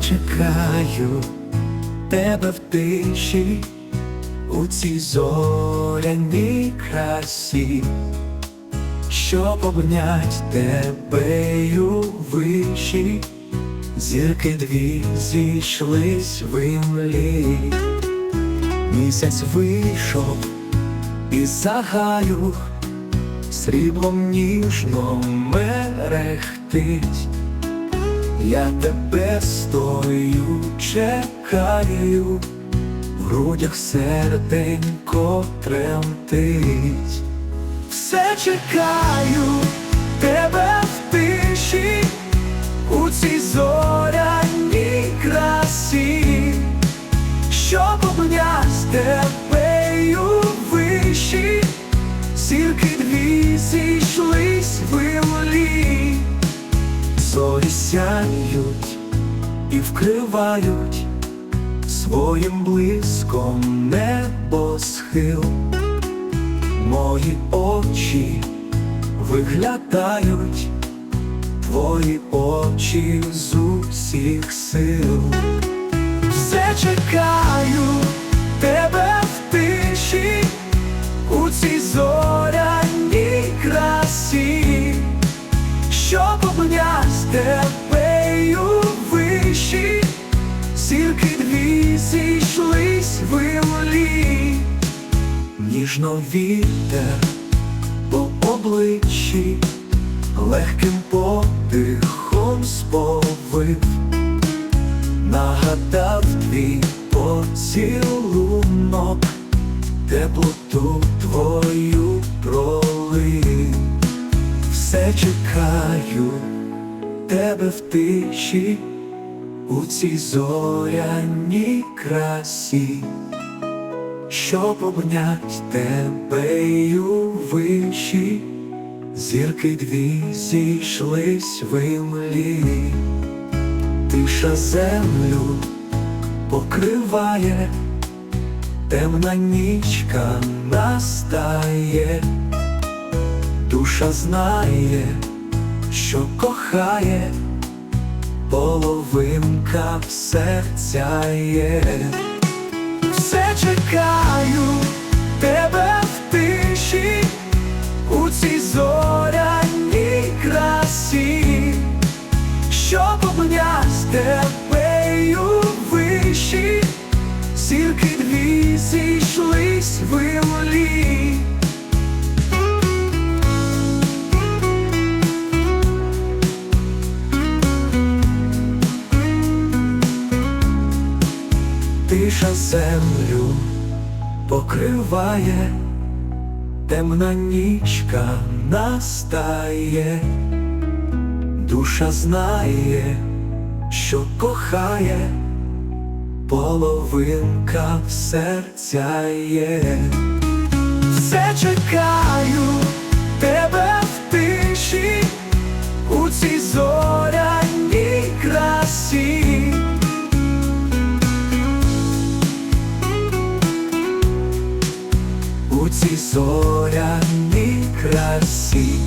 чекаю тебе в тиші, у цій зоряній красі, щоб обнять тебе у зірки дві зійшлись в імлі. Місяць вийшов із загаю, сріблом ніжно мерехтить. Я тебе стою, чекаю, в грудях серденько тремтить. Все чекаю тебе в тиші, сяють і вкривають своїм блиском небосхил. Мої очі виглядають, твої очі з усіх сил. Все чекаю тебе в тиші, у цій зоряній красі щоб обнять ніжно вітер по обличчі, легким подихом сповив, нагадав твій поцілунок, теплоту твою пролив. Все чекаю тебе в тиші, у цій зоряній красі, щоб обнять тебе у виші, зірки дві зійшлись в імлі, тиша землю покриває, темна нічка настає. Душа знає, що кохає, половинка в серця є. Чекаю тебе в тиші, у цій зоряній красі, щоб й у виші, зірки дві зійшлись в імлі. Тиша землю покриває, темна нічка настає, душа знає, що кохає, половинка серця є. Все чекаю Цій красі